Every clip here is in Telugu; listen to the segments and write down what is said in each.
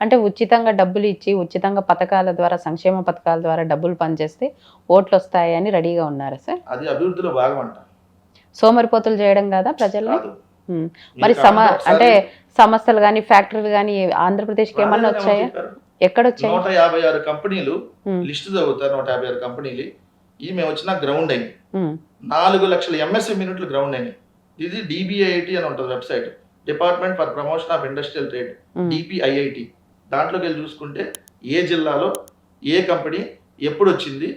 అంటే ఉచితంగా డబ్బులు ఇచ్చి ఉచితంగా పథకాల ద్వారా సంక్షేమ పథకాల ద్వారా డబ్బులు పనిచేస్తే ఓట్లు వస్తాయని రెడీగా ఉన్నారా సార్? అది అభివృద్ధిలో భాగం అంట సోమరిపోతులు చేయడం కదా ప్రజల్ని. మీరు సమ అంటే సంస్థలు కానీ ఫ్యాక్టరీలు కానీ ఆంధ్రప్రదేశ్కి ఏమన్నా వచ్చాయా? ఎక్కడ వచ్చాయి నూట యాభై ఆరు కంపెనీలు లిస్ట్ చదువుతారు నూట యాభై ఆరు కంపెనీలు. ఈమె వచ్చిన గ్రౌండ్ అయింది నాలుగు లక్షల ఎంఎస్సీ యూనిట్లు గ్రౌండ్ అయినాయి. ఇది డిబిఐఐటి అని ఉంటుంది website. Department for promotion of industrial trade DPIIT. దాంట్లోకి వెళ్ళి చూసుకుంటే ఏ జిల్లాలో ఏ కంపెనీ ఎప్పుడు వచ్చింది?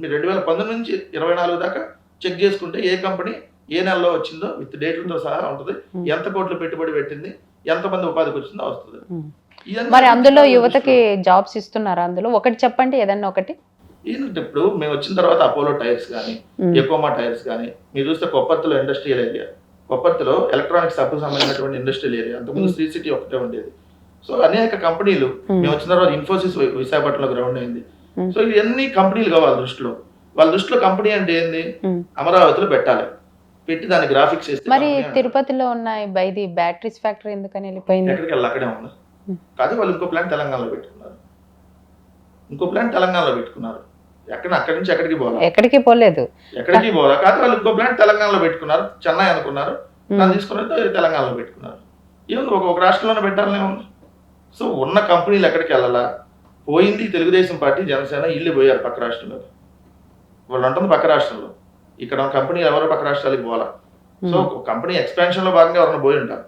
మీరు రెండు వేల పంతొమ్మిది నుంచి ఇరవై నాలుగు దాకా చెక్ చేసుకుంటే ఏ కంపెనీ ఏ నెలలో వచ్చిందో విత్ డేట్లతో సహా ఉంటుంది. ఎంత కోట్లు పెట్టుబడి పెట్టింది? ఎంతమంది ఉపాధికి వచ్చిందో వస్తుంది. మరి అందులో. యువతకి జాబ్స్ ఇస్తున్నారా అందులో? ఒకటి చెప్పండి ఏదన్నా ఒకటి. ఏంటంటే ఇప్పుడు మేము వచ్చిన తర్వాత అపోలో టైర్స్ కానీ ఎకోమా టైర్స్ కానీ మీరు చూస్తే కొప్పర్తిలో ఇండస్ట్రియల్ ఏరియా. కొప్పర్తిలో ఎలక్ట్రానిక్స్ సబ్బు సంబంధించినటువంటి ఇండస్ట్రియల్ ఏరియా. అంతకుముందు. శ్రీ సిటీ ఒకటే ఉండేది. సో అనేక కంపెనీలు మేము. వచ్చిన తర్వాత ఇన్ఫోసిస్ విశాఖపట్నంలో గ్రౌండ్ అయింది. సో ఇవన్నీ కంపెనీలు కావాలి దృష్టిలో. వాళ్ళ దృష్టిలో కంపెనీ అంటే ఏంది. అమరావతిలో పెట్టాలి. పెట్టి దాని గ్రాఫిక్స్ చేస్తే మరి. తిరుపతిలో ఉన్న బ- ఇది బ్యాటరీస్ ఫ్యాక్టరీ ఎందుకని వెళ్ళిపోయింది? ఎక్కడికి వెళ్ళి అక్కడే ఉంది. కాదు వాళ్ళు ఇంకో ప్లాన్ తెలంగాణలో పెట్టుకున్నారు. ఇంకో ప్లాన్ తెలంగాణలో పెట్టుకున్నారు. ఎక్కడ అక్కడి నుంచి ఎక్కడికి పోవాలి? ఎక్కడికి పోలేదు. ఎక్కడికి పోవాలి? కాదు వాళ్ళు ఇంకో ప్లాన్ తెలంగాణలో పెట్టుకున్నారు. చెన్నై అనుకున్నారు. దాన్ని తీసుకుని వెళ్తే తెలంగాణలో పెట్టుకున్నారు. ఏముంది ఒక రాష్ట్రంలోనే పెట్టాలనే ఉంది సో ఉన్న కంపెనీలు ఎక్కడికి వెళ్ళాలా? పోయింది తెలుగుదేశం పార్టీ జనసేన ఇల్లు పోయారు పక్క రాష్ట్రంలో. వాళ్ళు ఉంటుంది పక్క రాష్ట్రంలో. ఇక్కడ కంపెనీ ఎవరో పక్క రాష్ట్రాలకు పోవాలా? సో ఒక కంపెనీ ఎక్స్పాన్షన్లో భాగంగా ఎవరైనా పోయి ఉంటారు.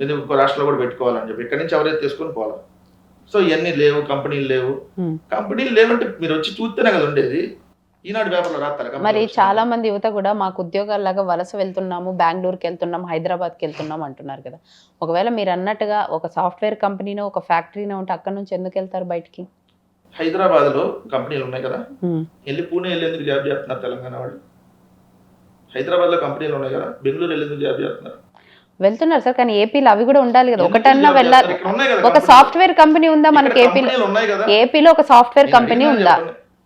ఎందుకు ఇంకో రాష్ట్రంలో కూడా పెట్టుకోవాలని చెప్పి. ఇక్కడి నుంచి ఎవరైతే తీసుకొని పోవాలి? సో ఇవన్నీ లేవు కంపెనీలు లేవు. ఉమ్. కంపెనీలు లేవంటే మీరు వచ్చి చూస్తేనే కదా ఉండేది. ఈనాడు పేపర్లో రాస్తారు? మరి. చాలా మంది యువత కూడా మాకు ఉద్యోగాల్లాగా వలస వెళ్తున్నాము బెంగళూరుకి వెళ్తున్నాం హైదరాబాద్కి వెళ్తున్నాం అంటున్నారు కదా. ఒకవేళ మీరు అన్నట్టుగా ఒక సాఫ్ట్వేర్ కంపెనీనో ఒక ఫ్యాక్టరీనో ఉంటే అక్కడ నుంచి ఎందుకు వెళ్తారు బయటికి? హైదరాబాద్లో కంపెనీలు ఉన్నాయి కదా. వెళ్ళి పూణే వెళ్ళి ఎందుకు జాబ్ చేస్తున్నారు తెలంగాణ వాళ్ళు? హైదరాబాద్లో కంపెనీలు ఉన్నాయి కదా బెంగళూరు వెళ్ళి ఎందుకు జాబ్ చేస్తున్నారు? వెళ్తున్నారు సార్ కానీ ఏపీలో అవి కూడా ఉండాలి కదా. ఒకటన్నా వెళ్ళాలి. ఒక. సాఫ్ట్వేర్ కంపెనీ ఉందా మనకి ఏపీలో? ఏపీలో ఒక సాఫ్ట్వేర్ కంపెనీ ఉందా.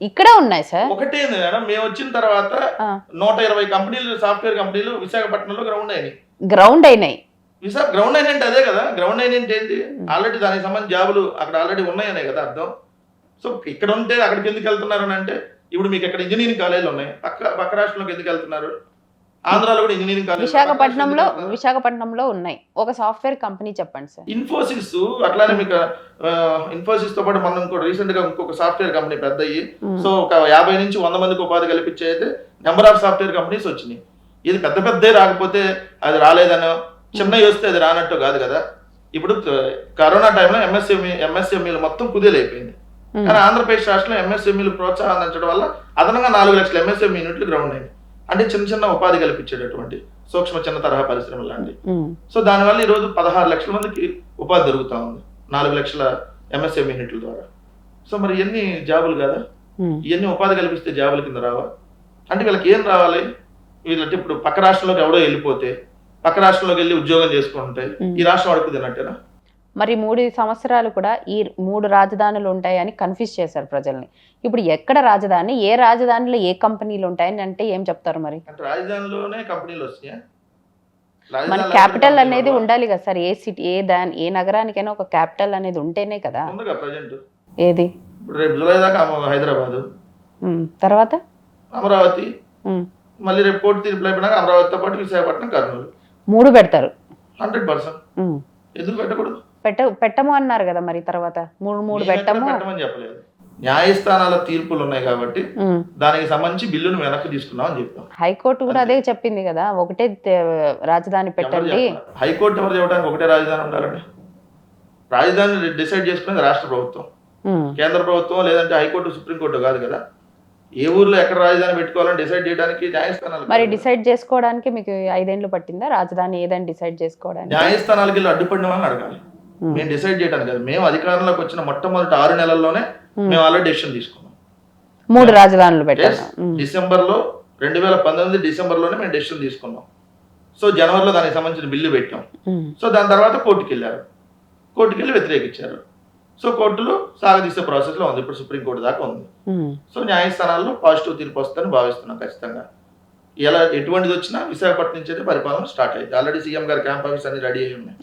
ఇక్కడే ఉన్నాయి సార్ ఒకటే మేడం మేము వచ్చిన తర్వాత. నూట ఇరవై కంపెనీలు సాఫ్ట్వేర్ కంపెనీలు విశాఖపట్నంలో గ్రౌండ్ అయినాయి. గ్రౌండ్ అయినాయి. విశాఖ గ్రౌండ్ అయిన అంటే అదే కదా? గ్రౌండ్ అయిన అంటే ఏంటి ఆల్రెడీ దానికి సంబంధించి జాబులు అక్కడ ఆల్రెడీ ఉన్నాయనే కదా అర్థం? సో ఇక్కడ ఉంటే అక్కడికి ఎందుకు వెళ్తున్నారు అని అంటే ఇప్పుడు మీకు ఇక్కడ ఇంజనీరింగ్ కాలేజీలు ఉన్నాయి. పక్క పక్క రాష్ట్రంలోకి ఎందుకు వెళ్తున్నారు? ఆంధ్రాలో కూడా ఇంజనీరింగ్ కాలేజ్ విశాఖపట్నంలో విశాఖపట్నంలో ఉన్నాయి. ఒక సాఫ్ట్వేర్ కంపెనీ చెప్పండి సార్. ఇన్ఫోసిస్ అట్లానే మీకు ఇన్ఫోసిస్తో పాటు మనం ఇంకో రీసెంట్గా ఇంకొక సాఫ్ట్వేర్ కంపెనీ పెద్ద అయ్యి ఉమ్, సో ఒక యాభై నుంచి వంద మందికి ఉపాధి కల్పించే అయితే నెంబర్ ఆఫ్ సాఫ్ట్వేర్ కంపెనీస్ వచ్చినాయి. ఇది పెద్ద పెద్ద రాకపోతే అది రాలేదనో చిన్నవి వస్తే అది రానట్టు కాదు కదా. ఇప్పుడు కరోనా టైంలో ఎంఎస్ఎంఈ ఎంఎస్ఎంఈలు మొత్తం కుదేలైపోయింది. ఉమ్, కానీ ఆంధ్రప్రదేశ్ రాష్ట్రంలో ఎంఎస్ఎంఈలు ప్రోత్సాహం అందించడం వల్ల అదనంగా నాలుగు లక్షల ఎంఎస్ఎంఈ యూనిట్లు గ్రౌండ్ అయింది. అంటే చిన్న చిన్న ఉపాధి కల్పించేటటువంటి సూక్ష్మ చిన్న తరహా పరిశ్రమలు ఉమ్, సో దానివల్ల ఈరోజు పదహారు లక్షల మందికి ఉపాధి దొరుకుతా ఉంది. నాలుగు లక్షల ఎంఎస్ఎంఈ యూనిట్ల ద్వారా. సో మరి ఇవన్నీ జాబులు కదా? ఇవన్నీ ఉపాధి కల్పిస్తే జాబుల కింద రావా? అంటే వీళ్ళకి ఏం రావాలి? వీళ్ళంటే ఇప్పుడు పక్క రాష్ట్రంలోకి ఎవడో వెళ్ళిపోతే పక్క రాష్ట్రంలోకి వెళ్ళి ఉద్యోగం చేసుకుంటే. ఈ రాష్ట్రం అడుగు తిన్నట్టేనా? మరి మూడు సంవత్సరాలు కూడా ఈ మూడు రాజధానులు ఉంటాయని కన్ఫ్యూజ్ చేశారు ప్రజల్ని. ఇప్పుడు ఎక్కడ రాజధాని ఏ రాజధానిలో ఏ కంపెనీలు ఉంటాయని అంటే ఏం చెప్తారు మరి? రాజధానిలోనే కంపెనీలు వచ్చినాయా మన క్యాపిటల్ అనేది? ఉండాలి కదా సార్. ఏ సిటీ ఏ దాని ఏ నగరానికైనా ఒక క్యాపిటల్ అనేది ఉంటేనే కదా. ఏది? ఇప్పుడు రేపు జూలై దాకా అమ- హైదరాబాదు తర్వాత? అమరావతి. మళ్ళీ రేపు కోర్టు తీర్పు అయిపోయినాక అమరావతితో పాటు విశాఖపట్నం కర్నూలు. మూడు పెడతారు. Hundred percent. ఎందుకు పెట్టకూడదు? పెట్ట పెట్టము అన్నారు కదా మరి తర్వాత? మూడు మూడు పెట్టము? పెట్టమని చెప్పలేదు. న్యాయస్థానాల తీర్పులు ఉన్నాయి కాబట్టి. దానికి సంబంధించి బిల్లును వెనక్కి తీసుకున్నాం అని చెప్పాం. హైకోర్టు కూడా అదే చెప్పింది కదా ఒకటే రాజధాని పెట్టండి? హైకోర్టు ఎవరు చెప్పడానికి ఒకటే రాజధాని ఉండాలండి? రాజధాని డిసైడ్ చేసుకునేది రాష్ట్ర ప్రభుత్వం. కేంద్ర ప్రభుత్వం లేదంటే హైకోర్టు సుప్రీంకోర్టు కాదు కదా. ఏ ఊర్లో ఎక్కడ రాజధాని పెట్టుకోవాలని డిసైడ్ చేయడానికి న్యాయస్థానాలు మరి. డిసైడ్ చేసుకోవడానికి మీకు ఐదేండ్లు పట్టిందా? రాజధాని ఏదని డిసైడ్ చేసుకోవడానికి? న్యాయస్థానాలకు వెళ్ళి అడ్డుపడిన వాళ్ళని అడగాలి. మేము డిసైడ్ చేయడానికి కాదు. మేము అధికారంలోకి వచ్చిన మొట్టమొదటి ఆరు నెలల్లోనే ఉమ్. మేము ఆల్రెడీ డెసిషన్ తీసుకున్నాం. మూడు రాజధానులు డిసెంబర్లో రెండు వేల పంతొమ్మిది డిసెంబర్లోనే మేము డెసిషన్ తీసుకున్నాం. సో జనవరిలో దానికి సంబంధించిన బిల్లు పెట్టాం. సో దాని తర్వాత కోర్టుకి వెళ్ళారు కోర్టుకి వెళ్ళి వ్యతిరేకించారు. సో కోర్టులో సాగదీసే ప్రాసెస్లో ఉంది. ఇప్పుడు సుప్రీంకోర్టు దాకా ఉంది. సో న్యాయస్థానాల్లో పాజిటివ్ తీర్పు వస్తుందని భావిస్తున్నాం ఖచ్చితంగా. ఎలా ఎటువంటిది వచ్చినా విశాఖపట్నం నుంచి అయితే పరిపాలన స్టార్ట్ అయింది. ఆల్రెడీ సీఎం గారి క్యాంప్ ఆఫీస్ అన్ని రెడీ అయి ఉన్నాయి.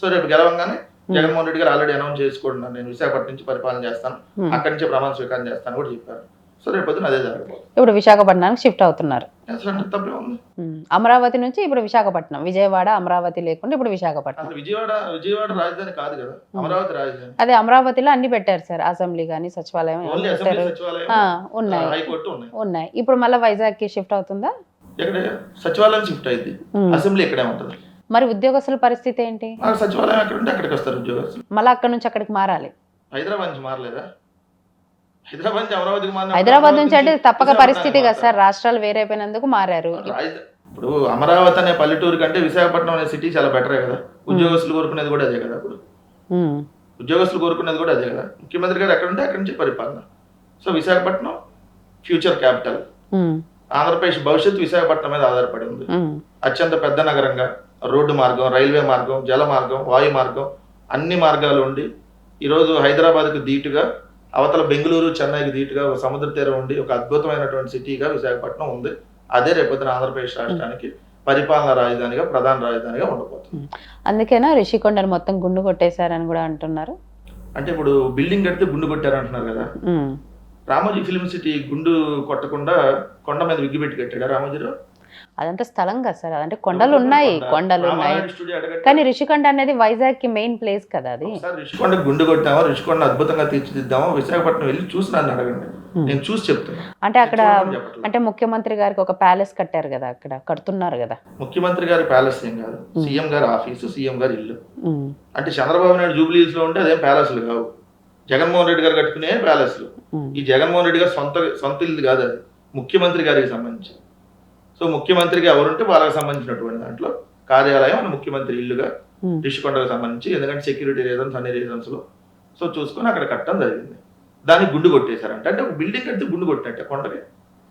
సో రేపు గెలవంగానే జగన్మోహన్ రెడ్డి గారు ఆల్రెడీ అనౌన్స్ చేసుకుంటున్నాను నేను విశాఖపట్నం నుంచి పరిపాలన చేస్తాను. Hmm. అక్కడి నుంచి ప్రమాణ స్వీకారం చేస్తాను కూడా చెప్పారు. సో రేపు పొద్దున అదే జరగబోతుంది. ఇప్పుడు విశాఖపట్నానికి షిఫ్ట్ అవుతున్నారు. అసలు తప్పే ఉంది? ఉమ్. అమరావతి నుంచి ఇప్పుడు విశాఖపట్నం విజయవాడ అమరావతి లేకుండా ఇప్పుడు విశాఖపట్నం. విజయవాడ విజయవాడ రాజధాని కాదు కదా? అమరావతి రాజధాని. అదే అమరావతిలో అన్ని పెట్టారు సార్ అసెంబ్లీ కానీ సచివాలయం ఆ, ఉన్నాయి. ఉన్నాయి. ఇప్పుడు మళ్ళీ వైజాగ్కి షిఫ్ట్ అవుతుందా? ఎక్కడ? సచివాలయం షిఫ్ట్ అయింది. అసెంబ్లీ ఇక్కడే ఉంటుంది? మరి ఉద్యోగస్తుల పరిస్థితి ఏంటి? సచివాలయం ఉంటే అక్కడికి వస్తారు ఉద్యోగస్తులు. మళ్ళీ అక్కడ నుంచి అక్కడికి మారాలి. హైదరాబాద్ నుంచి మారలేదా? హైదరాబాద్ నుంచి అమరావతికి హైదరాబాద్ నుంచి అంటే తప్పక పరిస్థితి కదా. సార్. రాష్ట్రాలు వేరైపోయినందుకు మారారు. ఇప్పుడు అమరావతి అనే పల్లెటూరు కంటే విశాఖపట్నం అనే సిటీ చాలా బెటరే కదా. ఉద్యోగస్తులు కోరుకునేది కూడా అదే కదా ఇప్పుడు. ఉద్యోగస్తులు కోరుకునేది కూడా అదే కదా. ముఖ్యమంత్రి గారు ఎక్కడ ఉంటే అక్కడి నుంచి పరిపాలన. So Visakhapatnam future capital. Andhra Pradesh భవిష్యత్తు విశాఖపట్నం మీద ఆధారపడి ఉంది. అత్యంత పెద్ద నగరంగా రోడ్డు మార్గం రైల్వే మార్గం జల మార్గం వాయు మార్గం అన్ని మార్గాలు ఉండి ఈరోజు హైదరాబాద్కు ధీటుగా అవతల బెంగళూరు చెన్నైకి ధీటుగా ఒక సముద్ర తీరం ఉండి ఒక అద్భుతమైనటువంటి సిటీగా విశాఖపట్నం ఉంది. అదే రేపొద్దున ఆంధ్రప్రదేశ్ రాష్ట్రానికి పరిపాలనా రాజధానిగా ప్రధాన రాజధానిగా ఉండబోతుంది. అందుకేనా రిషికొండను మొత్తం గుండు కొట్టేశారని కూడా అంటున్నారు? అంటే ఇప్పుడు బిల్డింగ్ కడితే గుండు కొట్టారు అంటున్నారు కదా. రామోజీ ఫిల్మ్ సిటీ గుండు కొట్టకుండా కొండ మీద విగ్గి పెట్టి కట్టాడు రామోజీరావు అదంతా స్థలం కదా సార్ అదంటే కొండలు ఉన్నాయి కొండ. కొండలు ఉన్నాయి? కానీ రిషికొండ అనేది వైజాగ్కి మెయిన్ ప్లేస్ కదా అది. రిషికొండ గుండు కొట్టామో రిషికొండ అద్భుతంగా తీర్చిదిద్దామో విశాఖపట్నం వెళ్ళి చూసి నన్ను అడగండి నేను చూసి చెప్తాను. అంటే అక్కడ. అంటే ముఖ్యమంత్రి గారికి ఒక ప్యాలెస్ కట్టారు కదా అక్కడ కడుతున్నారు కదా. ముఖ్యమంత్రి గారి ప్యాలెస్ ఏం కాదు సీఎం గారి ఆఫీసు సీఎం గారి ఇల్లు. అంటే చంద్రబాబు నాయుడు జూబ్లీ హిల్స్లో ఉంటే అదేం ప్యాలెస్లు కావు. జగన్మోహన్ రెడ్డి గారు కట్టుకునే ప్యాలెస్లు. ఉమ్. ఈ జగన్మోహన్ రెడ్డి గారు సొంత సొంత ఇల్లు కాదు అది. ముఖ్యమంత్రి గారికి సంబంధించి. సో ముఖ్యమంత్రికి ఎవరుంటే వాళ్ళకి సంబంధించినటువంటి దాంట్లో కార్యాలయం ముఖ్యమంత్రి ఇల్లుగా. రిషికొండకు సంబంధించి ఎందుకంటే సెక్యూరిటీ రీజన్స్ అన్ని రీజన్స్లో. సో చూసుకొని అక్కడ కట్టడం జరిగింది. దానికి గుండు కొట్టేశారంట. అంటే ఒక బిల్డింగ్ కడితే గుండు కొట్టినట్టే కొండకి.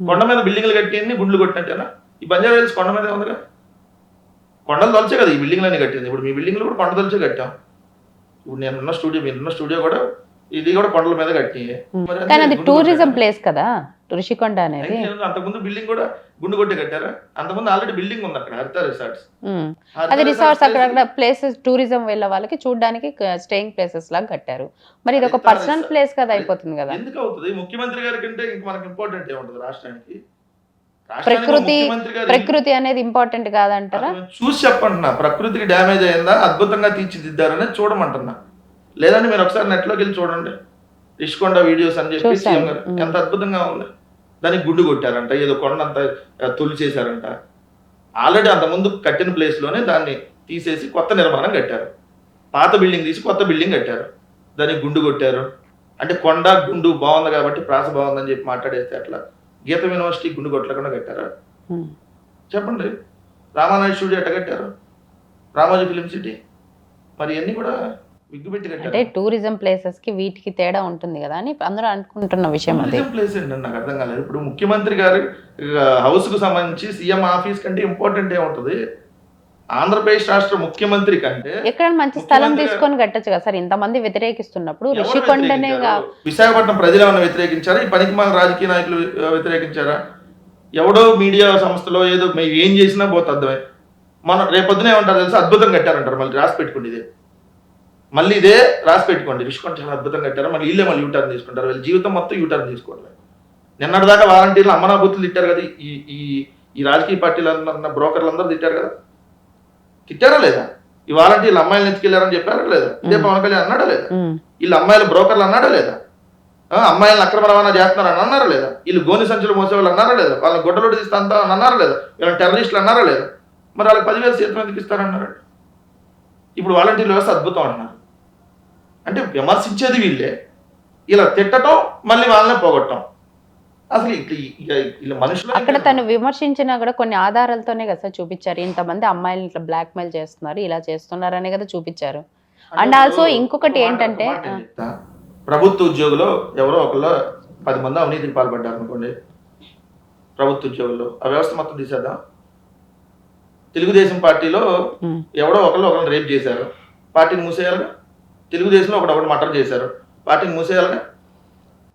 కొండ మీద బిల్డింగ్లు కట్టింది గుండ్లు కొట్టినట్టేనా? ఈ బంజారా హిల్స్ కొండ మీద ఉందిగా. కొండలు తొలిచే కదా ఈ బిల్డింగ్లన్నీ కట్టింది. ఇప్పుడు మీ బిల్డింగ్లు కూడా కొండ తొలిచే కట్టాం. ఇప్పుడు నేను ఉన్న స్టూడియో మీరున్న స్టూడియో కూడా ఇది కూడా కొండల మీద కట్టి కానీ అది టూరిజం? ప్లేస్ కదా? రిషికొండ అనేది. అంతకుముందు బిల్డింగ్ కూడా గుండు కొట్టి కట్టారా? అంతకుముందు ఆల్రెడీ బిల్డింగ్ ఉంది అక్కడ హరిత రిసార్ట్స్. అది రిసార్ట్స్ అక్కడ ప్లేసెస్ టూరిజం వెళ్ళే వాళ్ళకి చూడడానికి స్టేయింగ్ ప్లేసెస్ లాగా కట్టారు. మరి ఇది ఒక పర్సనల్. ప్లేస్ కదా అయిపోతుంది కదా? ఎందుకు అవుతుంది? ముఖ్యమంత్రి గారి కంటే ఇంక మనకి ఇంపార్టెంట్ ఏముంటుంది రాష్ట్రానికి? ప్రకృతి ప్రకృతి అనేది ఇంపార్టెంట్ కాదంటారా? చూసి చెప్పంటున్నా. ప్రకృతికి డ్యామేజ్ అయిందా? అద్భుతంగా తీర్చిదిద్దారని చూడమంటున్నా. లేదంటే మీరు ఒకసారి నెట్లోకి వెళ్ళి చూడండి. రిషికొండ వీడియోస్ అని చెప్పి. సీఎం గారు. ఎంత అద్భుతంగా ఉంది. దానికి గుండు కొట్టారంట ఏదో కొండ అంతా తొలి చేశారంట. ఆల్రెడీ అంత ముందు కట్టిన ప్లేస్లోనే దాన్ని తీసేసి కొత్త నిర్మాణం కట్టారు. పాత బిల్డింగ్ తీసి కొత్త బిల్డింగ్ కట్టారు. దానికి గుండు కొట్టారు. అంటే కొండ గుండు బాగుంది కాబట్టి ప్రాస బాగుందని చెప్పి మాట్లాడేస్తే అట్లా గీత యూనివర్సిటీ గుండు కొట్టకుండా కట్టారా. చెప్పండి. రామానాయుడు స్టూడియో ఎట్ట కట్టారు? Ramoji film city? మరి ఇవన్నీ కూడా అంటే టూరిజం ప్లేసెస్కి వీటికి తేడా ఉంటుంది కదా అని అందరూ అనుకుంటున్న విషయం అది. ప్లేస్ నాకు అర్థం కాలేదు. ఇప్పుడు ముఖ్యమంత్రి గారి హౌస్కు సంబంధించి సీఎం ఆఫీస్ కంటే ఇంపార్టెంట్ ఏముంటది? ఆంధ్రప్రదేశ్ రాష్ట్ర ముఖ్యమంత్రి కంటే ఎక్కడ మంచి స్థలం తీసుకొని కట్టచ్చు కదా సార్. ఇంతమంది వ్యతిరేకిస్తున్నప్పుడు రిషికొండనే? విశాఖపట్నం ప్రజలు ఏమైనా వ్యతిరేకించారా? ఈ పనికిమాల రాజకీయ నాయకులు వ్యతిరేకించారా? ఎవడో మీడియా సంస్థలో ఏదో మేము ఏం చేసినా పోతే అర్థమే. మన రేపొద్దున ఏమంటారు తెలుసా? అద్భుతం కట్టారంటారు మళ్ళీ రాసి పెట్టుకోండి ఇదే మళ్ళీ ఇదే రాసి పెట్టుకోండి. రిషికొండ చాలా అద్భుతం కట్టారు మళ్ళీ వీళ్ళే మళ్ళీ యూటర్న్ తీసుకుంటారు. వీళ్ళ జీవితం మొత్తం యూటర్న్ తీసుకోవట్లేదు నిన్నటిదాకా వాలంటీర్లు అమ్మనా బూతులు తిట్టారు కదా. ఈ ఈ ఈ రాజకీయ పార్టీలు బ్రోకర్లు అందరూ తిట్టారు కదా. తిట్టారా లేదా? ఈ వాలంటీర్లు అమ్మాయిలు ఎత్తుకెళ్ళారని చెప్పారా లేదా? ఇదే పవన్ కళ్యాణ్ అన్నాడా లేదా. వీళ్ళు అమ్మాయిలు బ్రోకర్లు అన్నాడా లేదా? అమ్మాయిలను అక్రమ రవాణా చేస్తున్నారని అన్నారా లేదా? వీళ్ళు గోని సంచులు మోసే వాళ్ళు అన్నారా లేదా? వాళ్ళని గొడ్డలోడు తీస్తా అంతా అని అన్నారా లేదా? వీళ్ళని టెర్రరిస్టులు అన్నారా లేదా? మరి వాళ్ళకి పదివేలు సీతం ఎందుకు ఇస్తారన్నారు ఇప్పుడు వాలంటీర్ వ్యవస్థ అద్భుతం అంటున్నారు అంటే విమర్శించేది వీళ్ళే. ఇలా తిట్టడం మళ్ళీ వాళ్ళనే పోగొట్టడం అసలు మనుషులు అక్కడ తను విమర్శించినా కూడా కొన్ని ఆధారాలతోనే కదా సార్ చూపించారు. ఇంతమంది అమ్మాయిలు ఇట్లా బ్లాక్ మెయిల్ చేస్తున్నారు ఇలా చేస్తున్నారు అనే కదా చూపించారు. And also ఇంకొకటి ఏంటంటే. ప్రభుత్వ ఉద్యోగులు ఎవరో ఒకళ్ళు పది మంది అవినీతికి పాల్పడ్డారు అనుకోండి. ప్రభుత్వ ఉద్యోగులు ఆ వ్యవస్థ మొత్తం తీసేద్దాం. తెలుగుదేశం పార్టీలో. ఎవడో ఒకళ్ళు ఒకరిని రేప్ చేశారు. పార్టీని మూసేయాలిగా? తెలుగుదేశంలో ఒకడు ఒకటి మటర్ చేశారు. పార్టీని మూసేయాలిగా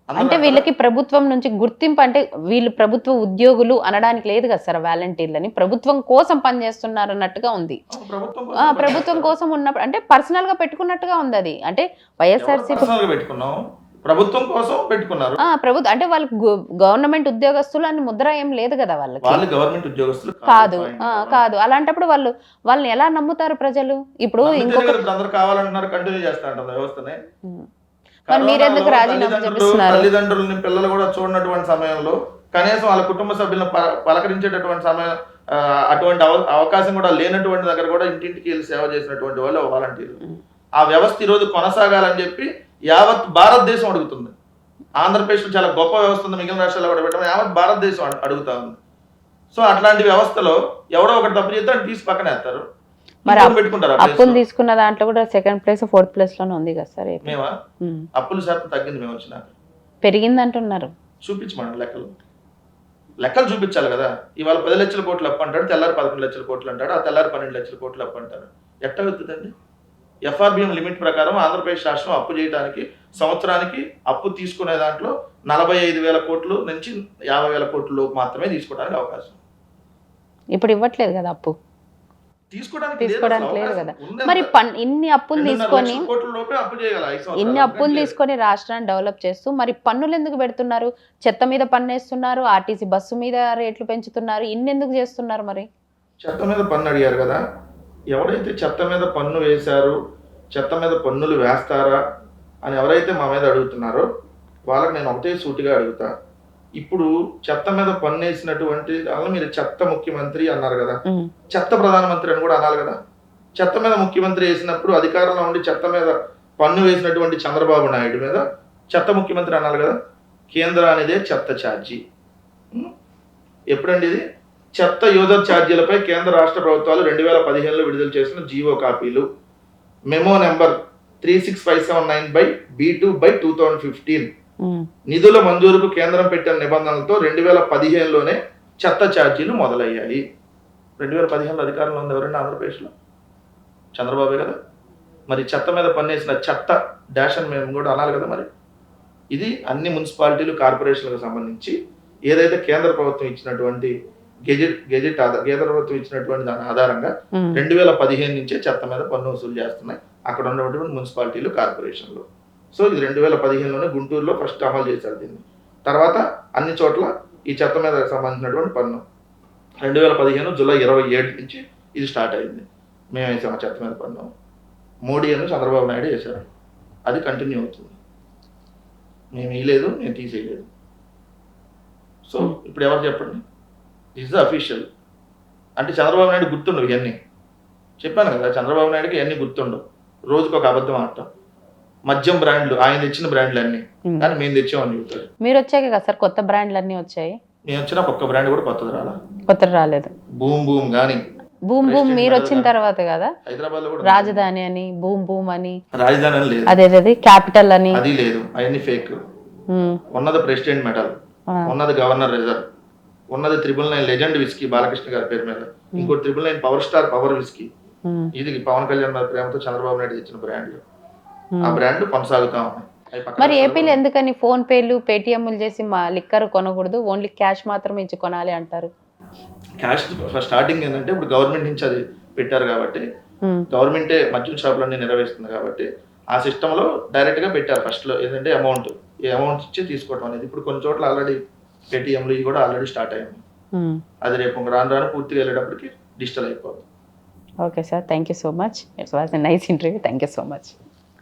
అందరూ అంటే? వీళ్ళకి ప్రభుత్వం నుంచి గుర్తింపు అంటే వీళ్ళు ప్రభుత్వ ఉద్యోగులు అనడానికి లేదు కదా సార్ వాలంటీర్లని? ప్రభుత్వం కోసం పనిచేస్తున్నారు అన్నట్టుగా ఉంది ప్రభుత్వం కోసం ఉన్నప్పుడు అంటే పర్సనల్గా పెట్టుకున్నట్టుగా ఉంది అది. అంటే గా పెట్టుకున్నాం ప్రభుత్వం కోసం పెట్టుకున్నారు. ప్రభుత్వం అంటే వాళ్ళకి గవర్నమెంట్ ఉద్యోగస్తులు అని ముద్ర ఏం లేదు కదా వాళ్ళకి. వాళ్ళు గవర్నమెంట్ ఉద్యోగస్తులు కాదు. కాదు. అలాంటప్పుడు వాళ్ళు వాళ్ళని ఎలా నమ్ముతారు ప్రజలు? ఇప్పుడు ఇంకొక అందరూ కావాలంటున్నారు కంటిన్యూ చేస్తా అంటారు వ్యవస్థనే. మరి మీరెందుకు రాజీనామా చేపిస్తున్నారు? తల్లిదండ్రులని పిల్లలు కూడా చూడనటువంటి సమయంలో కనీసం వాళ్ళ కుటుంబ సభ్యులను పలకరించేటటువంటి సమయం అటువంటి అవ- అవకాశం కూడా లేనటువంటి దగ్గర కూడా ఇంటింటికి వెళ్ళి సేవ చేసినటువంటి వాళ్ళు వాలంటీర్లు. ఆ వ్యవస్థ ఈ రోజు కొనసాగాలని చెప్పి యావత్ భారతదేశం అడుగుతుంది. ఆంధ్రప్రదేశ్లో చాలా గొప్ప వ్యవస్థ ఉంది మిగిలిన రాష్ట్రాల్లో కూడా పెట్టడం యావత్ భారతదేశం అడు- అడుగుతా ఉంది. సో అట్లాంటి వ్యవస్థలో ఎవడో ఒకటి తప్పు చేస్తే అని తీసి పక్కన వేస్తారు. మరి అప్పులు. తీసుకున్న దాంట్లో కూడా సెకండ్ ప్లేస్ ఫోర్త్ ప్లేస్లోనే ఉంది కదా సార్. మేమా. అప్పుల శాతం తగ్గింది మేము వచ్చినాక. పెరిగింది అంటున్నారు చూపించమని లెక్కలు. లెక్కలు చూపించాలి కదా. ఇవాళ పది లక్షల కోట్లు అప్పు అంటాడు తెల్లారి పదకొండు లక్షల కోట్లు అంటాడు ఆ తెల్లారి పన్నెండు లక్షల కోట్లు అప్పు అంటారు ఎట్ట అవుతుందండి ఎఫ్ఆర్బిఎం లిమిట్ ప్రకారం ఆంధ్రప్రదేశ్ రాష్ట్రం అప్పు చేయడానికి సంవత్సరానికి అప్పు తీసుకునే దాంట్లో నలభై ఐదు వేల కోట్లు నుంచి యాభై వేల కోట్లు లోపు మాత్రమే తీసుకోవడానికి అవకాశం. ఇప్పుడు ఇవ్వట్లేదు కదా అప్పు? తీసుకోవడానికి లేదు. కదా. మరి ఇన్ని అప్పులు తీసుకొని. ఇన్ని అప్పులు రాష్ట్రాన్ని డెవలప్ చేస్తూ మరి పన్నులు ఎందుకు పెడుతున్నారు? చెత్త మీద పన్ను వేస్తున్నారు ఆర్టీసీ బస్సు మీద రేట్లు పెంచుతున్నారు ఇన్ని ఎందుకు చేస్తున్నారు మరి? చెత్త మీద పన్ను అడిగారు కదా. ఎవరైతే చెత్త మీద పన్ను వేశారు చెత్త మీద పన్నులు వేస్తారా అని ఎవరైతే మా మీద అడుగుతున్నారో వాళ్ళకి నేను ఒకటే సూటిగా అడుగుతా. ఇప్పుడు చెత్త మీద పన్ను వేసినటువంటి అలా మీరు చెత్త ముఖ్యమంత్రి అన్నారు కదా. చెత్త ప్రధానమంత్రి అని కూడా అనాలి కదా. చెత్త మీద ముఖ్యమంత్రి వేసినప్పుడు అధికారంలో ఉండి చెత్త మీద పన్ను వేసినటువంటి చంద్రబాబు నాయుడు మీద చెత్త ముఖ్యమంత్రి అనాలి కదా. కేంద్రానిదే చెత్త ఛార్జీ? ఎప్పుడండి ఇది? చెత్త యూజర్ ఛార్జీలపై కేంద్ర రాష్ట్ర ప్రభుత్వాలు రెండు వేల పదిహేనులో విడుదల చేసిన జీవో కాపీలు. Memo number three six five seven nine by B two by two thousand fifteen. నిధుల మంజూరుకు కేంద్రం పెట్టిన నిబంధనలతో రెండు వేల పదిహేనులోనే చెత్త ఛార్జీలు మొదలయ్యాయి. రెండు వేల పదిహేనులో అధికారంలో ఉంది ఎవరండి ఆంధ్రప్రదేశ్లో? చంద్రబాబే కదా? మరి చెత్త మీద పన్నేసిన చెత్త డాష్ అని మేము కూడా అనాలి కదా మరి? ఇది అన్ని మున్సిపాలిటీలు కార్పొరేషన్లకు సంబంధించి ఏదైతే కేంద్ర ప్రభుత్వం ఇచ్చినటువంటి గెజెట్ గెజెట్ ప్రభుత్వం ఇచ్చినటువంటి దాని ఆధారంగా. రెండు వేల పదిహేను నుంచే చెత్త మీద పన్ను వసూలు చేస్తున్నాయి. అక్కడ ఉన్నటువంటి మున్సిపాలిటీలు కార్పొరేషన్లు. సో ఇది రెండు వేల పదిహేనులోనే గుంటూరులో ఫస్ట్ అమలు చేశారు దీన్ని. తర్వాత అన్ని చోట్ల ఈ చెత్త మీద సంబంధించినటువంటి పన్ను. రెండు వేల పదిహేను జూలై ఇరవై ఏడు నుంచి ఇది స్టార్ట్ అయింది. మేము వేసాం ఆ చెత్త మీద పన్ను. మోడీ అని చంద్రబాబు నాయుడు వేశారు. అది కంటిన్యూ అవుతుంది. మేము వేయలేదు నేను తీసేయలేదు. సో ఇప్పుడు ఎవరు చెప్పండి? ఇస్ ద అఫీషియల్ అంటే చంద్రబాబు నాయుడు గుర్తుండవు ఇవన్నీ. చెప్పాను కదా చంద్రబాబు నాయుడుకి ఇవన్నీ గుర్తుండవు. రోజుకు ఒక అబద్ధం ఆడటం మద్యం బ్రాండ్లు ఆయన తెచ్చిన బ్రాండ్లు అన్నీ. కానీ మేము తెచ్చామని చెబుతాడు మీరు వచ్చాక కదా సార్ కొత్త బ్రాండ్లు అన్ని వచ్చాయి. మేము వచ్చిన ఒక్క బ్రాండ్ కూడా కొత్తది రాలా. కొత్త రాలేదు. బూమ్ బూమ్ కానీ బూమ్ బూమ్ Prestige మీరు వచ్చిన. తర్వాత కదా? హైదరాబాద్లో కూడా రాజధాని అని బూమ్ బూమ్ అని. రాజధాని అని లేదు. అదేది క్యాపిటల్ అని. అది లేదు. అవన్నీ ఫేక్. ఉన్నది ప్రెసిడెంట్ మెడల్ ఆ. ఉన్నది గవర్నర్ రిజర్వ్. ఉన్నది triple nine legend whisky Balakrishna గారి పేరు మీద. ఇంకోటి triple nine power star power whisky. Um. ఇది పవన్ కళ్యాణ్ గారి ప్రేమతో చంద్రబాబు నాయుడు తెచ్చిన బ్రాండ్లు ఉమ్. ఆ బ్రాండ్లు కొనసాగుతా ఉన్నాయి మరి ఏపీలో ఎందుకని ఫోన్ పేలు పేటిఎంలు చేసి మా లిక్కర్ కొనకూడదు ఓన్లీ క్యాష్ మాత్రమే ఇచ్చి కొనాలి అంటారు. క్యాష్ స్టార్టింగ్ ఏంటంటే ఇప్పుడు గవర్నమెంట్ నుంచి అది పెట్టారు కాబట్టి. గవర్నమెంటే మద్యం షాపులన్నీ నిర్వహిస్తుంది కాబట్టి ఆ సిస్టంలో డైరెక్ట్గా పెట్టారు ఫస్ట్లో ఏంటంటే అమౌంట్ ఈ అమౌంట్ ఇచ్చి తీసుకోవడం అనేది ఇప్పుడు కొన్ని చోట్ల ఆల్రెడీ పేటిఎంలు ఇవి కూడా ఆల్రెడీ స్టార్ట్ అయ్యాయి. ఉమ్. అది రేపు రాను రాను పూర్తిగా వెళ్ళేటప్పటికి డిజిటల్ అయిపోతుంది okay sir thank you so much it's was a nice interview thank you so much